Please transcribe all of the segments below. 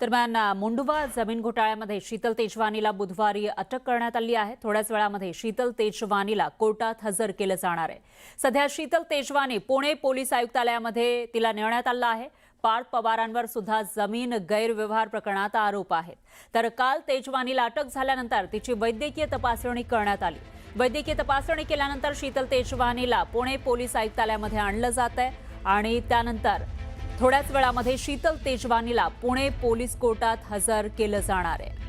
दरम्यान मुंडवा जमीन घोटाळ्यामध्ये शीतल तेजवानीला बुधवारी अटक करण्यात आली आहे. थोड्याच वेळामध्ये शीतल तेजवानीला कोर्टात हजर केलं जाणार आहे. सध्या शीतल तेजवानी पुणे पोलीस आयुक्तालयामध्ये तिला नेण्यात आलं आहे. पार्थ पवारांवर सुद्धा जमीन गैरव्यवहार प्रकरणात आरोप आहेत. तर काल तेजवानीला अटक झाल्यानंतर तिची वैद्यकीय तपासणी करण्यात आली. वैद्यकीय तपासणी केल्यानंतर शीतल तेजवानीला पुणे पोलीस आयुक्तालयामध्ये आणलं जात आहे आणि त्यानंतर थोड्याच वेळामध्ये शीतल तेजवानीला पुणे पोलीस कोर्टात हजर केलं जाणार आहे.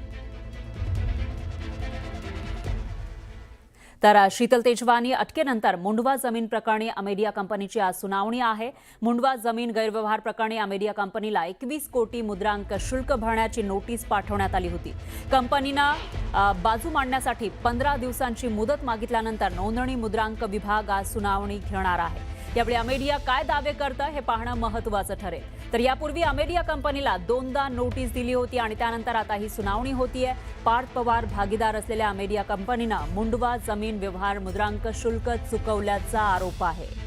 तर शीतल तेजवानी अटकेनंतर मुंडवा जमीन प्रकरणी अमेरिया कंपनीची आज सुनावणी आहे. मुंडवा जमीन गैरव्यवहार प्रकरणी अमेरिया कंपनीला एकवीस कोटी मुद्रांक शुल्क भरण्याची नोटीस पाठवण्यात आली होती. कंपनीनं बाजू मांडण्यासाठी पंधरा दिवसांची मुदत मागितल्यानंतर नोंदणी मुद्रांक विभाग आज सुनावणी घेणार आहे. यावेळी अमेरिया काय दावे करतं हे पाहणं महत्त्वाचं ठरेल. तर यापूर्वी अमेरिया कंपनीला दोनदा नोटीस दिली होती आणि त्यानंतर आता ही सुनावणी होतीये. पार्थ पवार भागीदार असलेल्या अमेरिया कंपनीनं मुंडवा जमीन व्यवहार मुद्रांक शुल्क चुकवल्याचा आरोप आहे.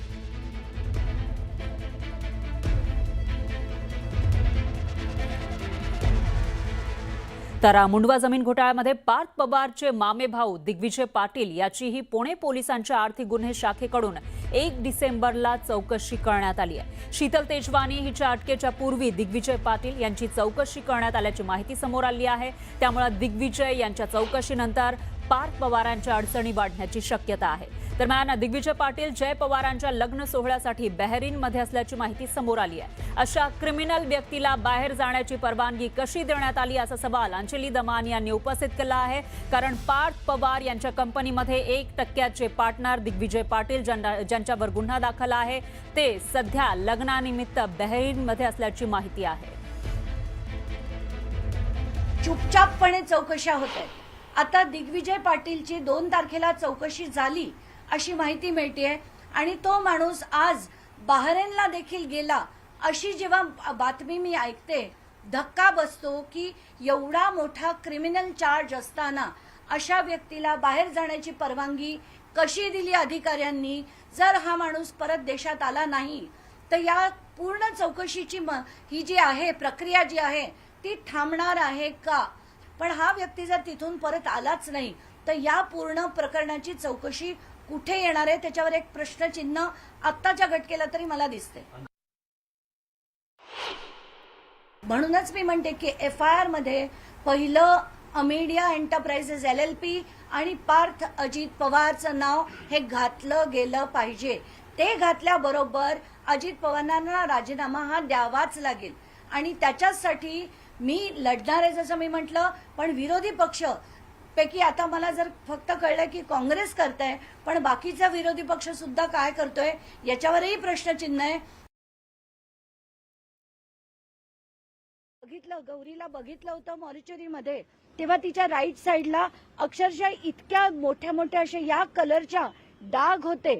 तर मुंडवा जमीन घोटाळ्यामध्ये पार्थ पवारचे मामे भाऊ दिग्विजय पाटील याचीही पुणे पोलिसांच्या आर्थिक गुन्हे शाखेकडून एक डिसेंबरला चौकशी करण्यात आली आहे. शीतल तेजवानी हिच्या अटकेच्या पूर्वी दिग्विजय पाटील यांची चौकशी करण्यात आल्याची माहिती समोर आली आहे. त्यामुळे दिग्विजय यांच्या चौकशीनंतर पार्थ पवारांच्या अडचणी वाढण्याची शक्यता आहे. दरम्यान दिग्विजय पाटील जय पवारांच्या लग्न सोहळ्यासाठी बहरीनमध्ये असल्याची माहिती समोर आली आहे. अशा क्रिमिनल व्यक्तीला बाहेर जाण्याची परवानगी कशी देण्यात आली असा सवाल अंजली दमान यांनी उपस्थित केला आहे. कारण पार्थ पवार यांच्या कंपनीमध्ये एक टक्क्याचे पार्टनर दिग्विजय पाटील ज्यांना- ज्यांच्यावर गुन्हा दाखल आहे. ते सध्या लग्नानिमित्त बहरीनमध्ये असल्याची माहिती आहे. चुपचापपणे चौकशा होत आहेत. आता दिग्विजय पाटीलची दोन तारखेला चौकशी झाली अशी माहिती मिळते आणि तो माणूस आज बहरेनला देखील गेला अशी जेव्हा बातमी मी ऐकते धक्का बसतो की एवढा मोठा क्रिमिनल चार्ज असताना अशा व्यक्तीला बाहेर जाण्याची परवानगी कशी दिली अधिकाऱ्यांनी? जर हा माणूस परत देशात आला नाही तर या पूर्ण चौकशीची म- ही जी आहे प्रक्रिया जी आहे ती थांबणार आहे का? पण हा व्यक्ती जर तिथून परत आलाच नाही तर या पूर्ण प्रकरणाची चौकशी कुठे येणार आहे त्याच्यावर एक प्रश्नचिन्ह आत्ताच्या घटकेला तरी मला दिसते म्हणूनच मी म्हणते की एफ आय आरमध्ये पहिलं Amadea enterprises L L P आणि पार्थ अजित पवारचं नाव हे घातलं गेलं पाहिजे. ते घातल्याबरोबर अजित पवारांना राजीनामा हा द्यावाच लागेल. आणि त्याच्यासाठी मी लढणार आहे जसं मी म्हटलं पण विरोधी पक्ष पैकी आता मला जर फक्त कळलं की काँग्रेस करतंय पण बाकीचा विरोधी पक्ष सुद्धा काय करतोय याच्यावरही प्रश्नचिन्ह आहे. बघितलं गौरीला बघितलं होतं मॉरिचरीमध्ये तेव्हा तिच्या राईट साईडला अक्षरशः इतक्या मोठ्या मोठ्या अशा या कलरच्या डाग होते.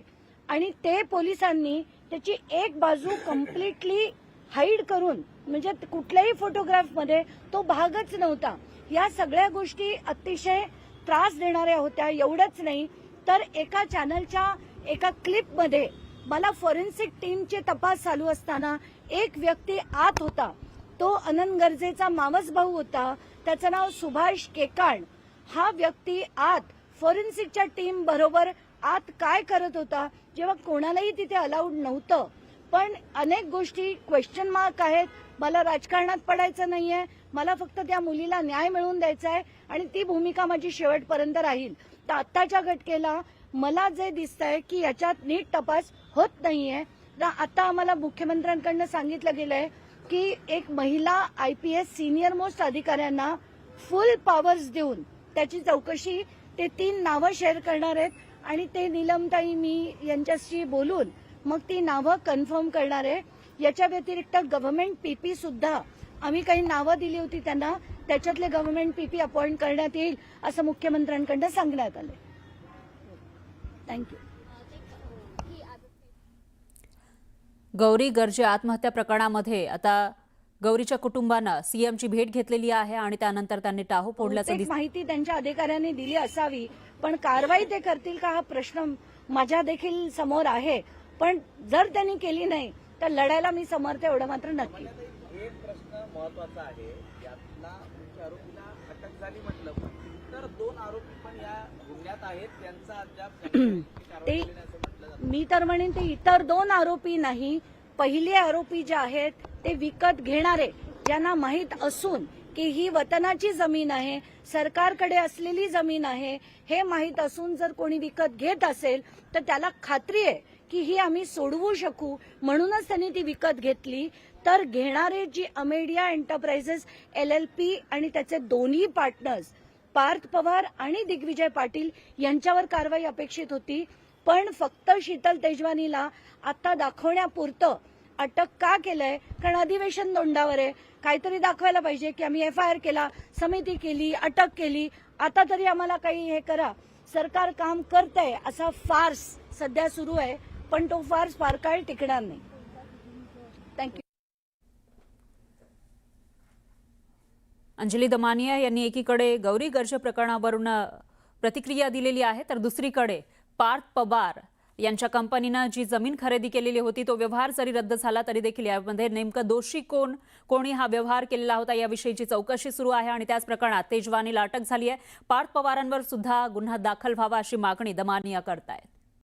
आणि ते पोलिसांनी त्याची एक बाजू कम्प्लिटली हाईड करून म्हणजे कुठल्याही फोटोग्राफमध्ये तो भागच नव्हता. या सगळ्या गोष्टी अतिशय त्रास देणाऱ्या होत्या एवढंच नाही. तर एका चॅनलच्या एका क्लिपमध्ये मला फॉरेन्सिक टीमचे तपास चालू असताना एक व्यक्ती आत होता. तो अनंत गरजेचा मावस भाऊ होता. त्याचं नाव सुभाष केकाण. हा व्यक्ती आत फॉरेन्सिकच्या टीम बरोबर आत काय करत होता जेव्हा कोणालाही तिथे अलाउड नव्हतं. पण अनेक गोष्टी क्वेश्चन मार्क आहेत. मला राजकारणात पडायचं नाहीये. मला फक्त त्या मुलीला न्याय मिळवून द्यायचा आहे आणि ती भूमिका माझी शेवटपर्यंत राहील. तर आत्ताच्या घटकेला मला जे दिसतंय की याच्यात नीट तपास होत नाहीये. तर आता आम्हाला मुख्यमंत्र्यांकडनं सांगितलं गेलंय की एक महिला I P S senior most अधिकाऱ्यांना फुल पॉवर्स देऊन त्याची चौकशी ते तीन नावं शेअर करणार आहेत आणि ते निलमताई मी यांच्याशी बोलून मग ती नावं कन्फर्म करणार आहे. याच्या व्यतिरिक्त गव्हर्नमेंट पीपी सुद्धा आम्ही काही नावं दिली होती त्यांना त्याच्यातले गव्हर्नमेंट पीपी अपॉइंट करण्यात येईल असं मुख्यमंत्र्यांकडनं सांगण्यात आलं थँक्यू गौरी गर्जे आत्महत्या प्रकरणामध्ये आता गौरीच्या कुटुंबानं सीएमची भेट घेतलेली आहे आणि त्यानंतर त्यांनी टाहो फोडल्याचं माहिती त्यांच्या अधिकाऱ्यांनी दिली असावी पण कारवाई ते करतील का हा प्रश्न माझ्या देखील समोर आहे. पण जर त्यांनी केली नाही तर लढायला मी समर्थ एवढं मात्र नक्की. एक प्रश्न महत्त्वाचा आहे. यातला आरोपीला अटक झाली म्हटलं. पण इतर दोन आरोपी पण या गुन्ह्यात आहेत. त्यांचा अद्याप ते- मी तर म्हणेन ते इतर दोन आरोपी नाही. पहिले आरोपी जे आहेत ते विकत घेणारे ज्यांना माहीत असून की ही वतनाची जमीन आहे सरकारकडे असलेली जमीन आहे हे माहीत असून जर कोणी विकत घेत असेल तर त्याला खात्री आहे की ही आम्ही सोडवू शकू? म्हणूनच त्यांनी ती विकत घेतली. तर घेणारे जी Amadea enterprises L L P आणि त्याचे दोन्ही पार्टनर्स पार्थ पवार आणि दिग्विजय पाटील यांच्यावर कारवाई अपेक्षित होती. पण फक्त शीतल तेजवानीला आता दाखवण्यापुरतं अटक का केलंय? कारण अधिवेशन दोंडावर आहे. काहीतरी दाखवायला पाहिजे की आम्ही एफ आय आर केला समिती केली अटक केली. आता तरी आम्हाला काही हे करा. सरकार काम करतंय असा फार्स सध्या सुरू आहे. पण तो फार फार काळ टिकणार नाही. थँक्यू अंजली दमानिया यांनी एकीकडे गौरी गर्ज प्रकरणावरून प्रतिक्रिया दिलेली आहे तर दुसरीकडे पार्थ पवार यांच्या कंपनीनं जी जमीन खरेदी केलेली होती तो व्यवहार जरी रद्द झाला तरी देखील यामध्ये नेमकं दोषी कोण कोणी हा व्यवहार केलेला होता याविषयीची चौकशी सुरू आहे आणि त्याच प्रकरणात तेजवानीला अटक झाली आहे. पार्थ पवारांवर सुद्धा गुन्हा दाखल व्हावा अशी मागणी दमानिया करतायत.